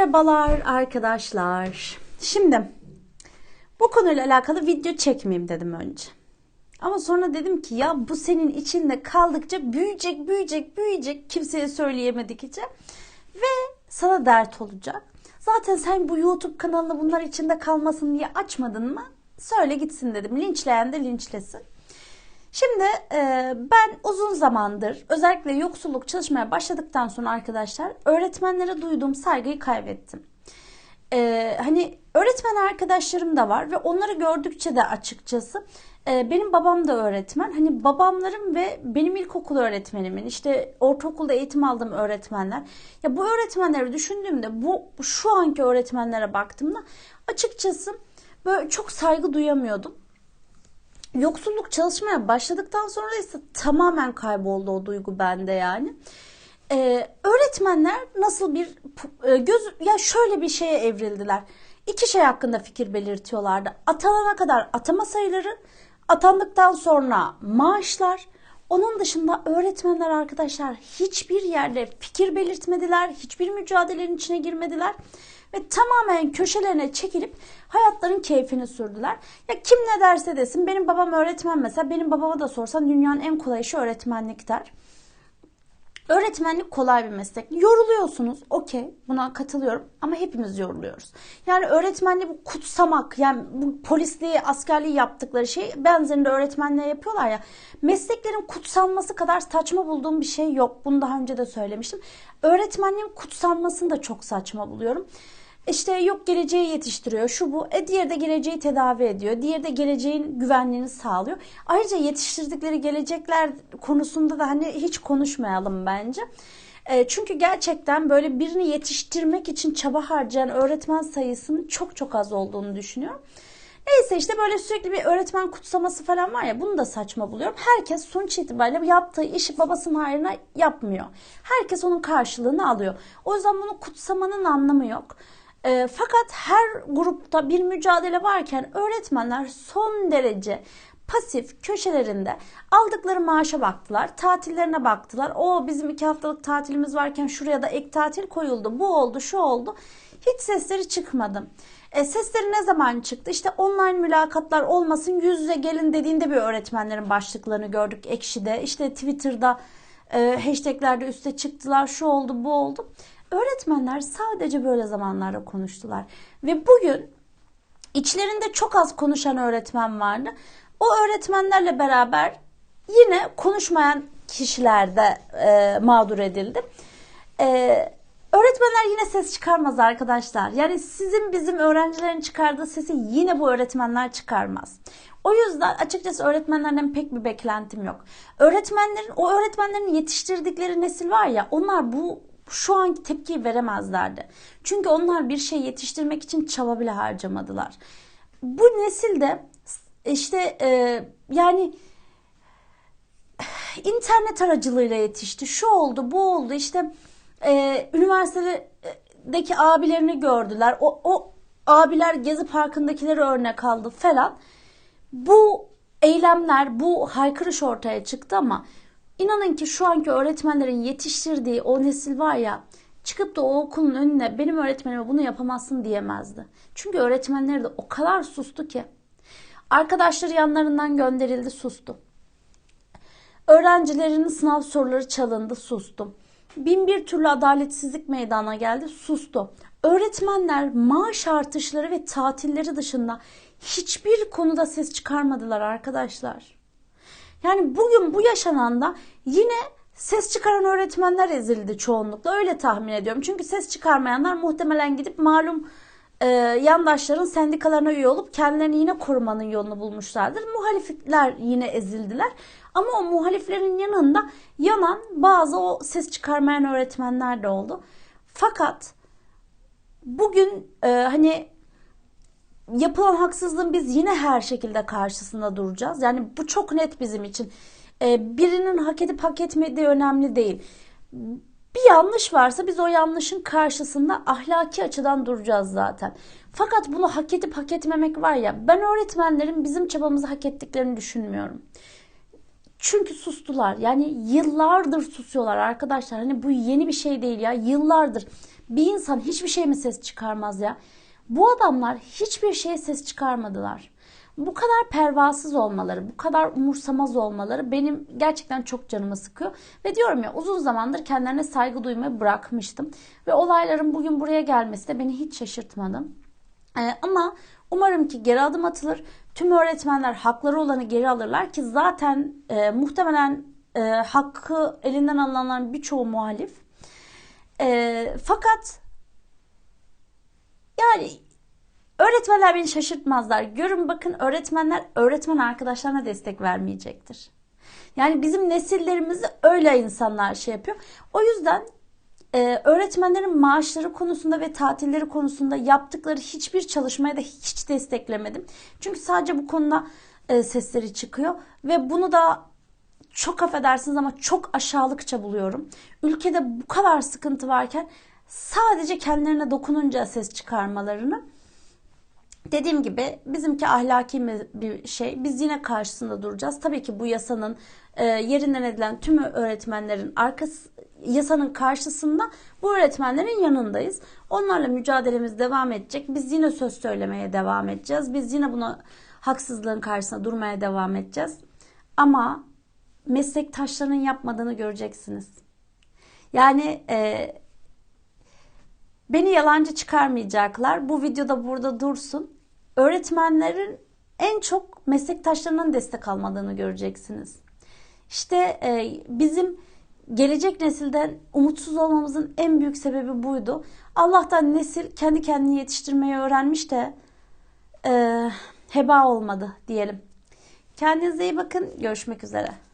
Merhabalar arkadaşlar. Şimdi bu konuyla alakalı video çekmeyeyim dedim önce. Ama sonra dedim ki ya bu senin içinde kaldıkça büyüyecek, büyüyecek, büyüyecek kimseye söyleyemedikçe ve sana dert olacak. Zaten sen bu YouTube kanalını bunlar içinde kalmasın diye açmadın mı? Söyle gitsin dedim. Linçleyen de linçlesin. Şimdi e, ben uzun zamandır özellikle yoksulluk çalışmaya başladıktan sonra arkadaşlar öğretmenlere duyduğum saygıyı kaybettim. E, hani öğretmen arkadaşlarım da var ve onları gördükçe de açıkçası e, benim babam da öğretmen. Hani babamlarım ve benim ilkokul öğretmenimin işte ortaokulda eğitim aldığım öğretmenler. Ya bu öğretmenleri düşündüğümde bu şu anki öğretmenlere baktığımda açıkçası böyle çok saygı duyamıyordum yoksulluk çalışmaya başladıktan sonra ise tamamen kayboldu o duygu bende yani. Ee, öğretmenler nasıl bir e, göz ya şöyle bir şeye evrildiler. İki şey hakkında fikir belirtiyorlardı. Atanana kadar atama sayıları, atandıktan sonra maaşlar. Onun dışında öğretmenler arkadaşlar hiçbir yerde fikir belirtmediler, hiçbir mücadelenin içine girmediler ve tamamen köşelerine çekilip hayatların keyfini sürdüler. Ya kim ne derse desin benim babam öğretmen mesela benim babama da sorsan dünyanın en kolay işi öğretmenlik der. Öğretmenlik kolay bir meslek. Yoruluyorsunuz. Okey. Buna katılıyorum. Ama hepimiz yoruluyoruz. Yani öğretmenliği bu kutsamak. Yani bu polisliği, askerliği yaptıkları şey benzerinde öğretmenliğe yapıyorlar ya. Mesleklerin kutsanması kadar saçma bulduğum bir şey yok. Bunu daha önce de söylemiştim. Öğretmenliğin kutsanmasını da çok saçma buluyorum. İşte yok geleceği yetiştiriyor şu bu. E diğeri de geleceği tedavi ediyor. Diğeri de geleceğin güvenliğini sağlıyor. Ayrıca yetiştirdikleri gelecekler konusunda da hani hiç konuşmayalım bence. E, çünkü gerçekten böyle birini yetiştirmek için çaba harcayan öğretmen sayısının çok çok az olduğunu düşünüyorum. Neyse işte böyle sürekli bir öğretmen kutsaması falan var ya bunu da saçma buluyorum. Herkes sonuç itibariyle yaptığı işi babasının hayrına yapmıyor. Herkes onun karşılığını alıyor. O yüzden bunu kutsamanın anlamı yok. E, fakat her grupta bir mücadele varken öğretmenler son derece pasif köşelerinde aldıkları maaşa baktılar, tatillerine baktılar. O bizim iki haftalık tatilimiz varken şuraya da ek tatil koyuldu, bu oldu, şu oldu. Hiç sesleri çıkmadı. E, sesleri ne zaman çıktı? İşte online mülakatlar olmasın yüz yüze gelin dediğinde bir öğretmenlerin başlıklarını gördük Ekşi'de. İşte Twitter'da e, hashtaglerde üste çıktılar, şu oldu, bu oldu. Öğretmenler sadece böyle zamanlarda konuştular. Ve bugün içlerinde çok az konuşan öğretmen vardı. O öğretmenlerle beraber yine konuşmayan kişiler de e, mağdur edildi. E, öğretmenler yine ses çıkarmaz arkadaşlar. Yani sizin bizim öğrencilerin çıkardığı sesi yine bu öğretmenler çıkarmaz. O yüzden açıkçası öğretmenlerden pek bir beklentim yok. Öğretmenlerin o öğretmenlerin yetiştirdikleri nesil var ya onlar bu şu anki tepkiyi veremezlerdi. Çünkü onlar bir şey yetiştirmek için çaba bile harcamadılar. Bu nesil de işte e, yani internet aracılığıyla yetişti. Şu oldu, bu oldu. İşte e, üniversitedeki abilerini gördüler. O, o abiler Gezi Parkı'ndakileri örnek aldı falan. Bu eylemler, bu haykırış ortaya çıktı ama İnanın ki şu anki öğretmenlerin yetiştirdiği o nesil var ya çıkıp da o okulun önüne benim öğretmenime bunu yapamazsın diyemezdi. Çünkü öğretmenleri de o kadar sustu ki. Arkadaşları yanlarından gönderildi sustu. Öğrencilerinin sınav soruları çalındı sustu. Bin bir türlü adaletsizlik meydana geldi sustu. Öğretmenler maaş artışları ve tatilleri dışında hiçbir konuda ses çıkarmadılar arkadaşlar. Yani bugün bu yaşananda yine ses çıkaran öğretmenler ezildi çoğunlukla öyle tahmin ediyorum. Çünkü ses çıkarmayanlar muhtemelen gidip malum e, yandaşların sendikalarına üye olup kendilerini yine korumanın yolunu bulmuşlardır. Muhalifler yine ezildiler. Ama o muhaliflerin yanında yanan bazı o ses çıkarmayan öğretmenler de oldu. Fakat bugün e, hani yapılan haksızlığın biz yine her şekilde karşısında duracağız. Yani bu çok net bizim için. Ee, birinin hak edip hak etmediği önemli değil. Bir yanlış varsa biz o yanlışın karşısında ahlaki açıdan duracağız zaten. Fakat bunu hak edip hak etmemek var ya ben öğretmenlerin bizim çabamızı hak ettiklerini düşünmüyorum. Çünkü sustular. Yani yıllardır susuyorlar arkadaşlar. Hani bu yeni bir şey değil ya. Yıllardır. Bir insan hiçbir şey mi ses çıkarmaz ya? Bu adamlar hiçbir şeye ses çıkarmadılar. Bu kadar pervasız olmaları, bu kadar umursamaz olmaları benim gerçekten çok canımı sıkıyor. Ve diyorum ya uzun zamandır kendilerine saygı duymayı bırakmıştım. Ve olayların bugün buraya gelmesi de beni hiç şaşırtmadı. Ee, ama umarım ki geri adım atılır. Tüm öğretmenler hakları olanı geri alırlar ki zaten e, muhtemelen e, hakkı elinden alınanların birçoğu muhalif. E, fakat yani öğretmenler beni şaşırtmazlar. Görün bakın öğretmenler öğretmen arkadaşlarına destek vermeyecektir. Yani bizim nesillerimizi öyle insanlar şey yapıyor. O yüzden e, öğretmenlerin maaşları konusunda ve tatilleri konusunda yaptıkları hiçbir çalışmaya da hiç desteklemedim. Çünkü sadece bu konuda e, sesleri çıkıyor ve bunu da çok affedersiniz ama çok aşağılıkça buluyorum. Ülkede bu kadar sıkıntı varken sadece kendilerine dokununca ses çıkarmalarını Dediğim gibi bizimki ahlaki bir şey. Biz yine karşısında duracağız. Tabii ki bu yasanın e, yerinden edilen tüm öğretmenlerin arkası yasanın karşısında bu öğretmenlerin yanındayız. Onlarla mücadelemiz devam edecek. Biz yine söz söylemeye devam edeceğiz. Biz yine buna haksızlığın karşısında durmaya devam edeceğiz. Ama meslektaşlarının yapmadığını göreceksiniz. Yani e, beni yalancı çıkarmayacaklar. Bu videoda burada dursun. Öğretmenlerin en çok meslektaşlarının destek almadığını göreceksiniz. İşte e, bizim gelecek nesilden umutsuz olmamızın en büyük sebebi buydu. Allah'tan nesil kendi kendini yetiştirmeyi öğrenmiş de e, heba olmadı diyelim. Kendinize iyi bakın. Görüşmek üzere.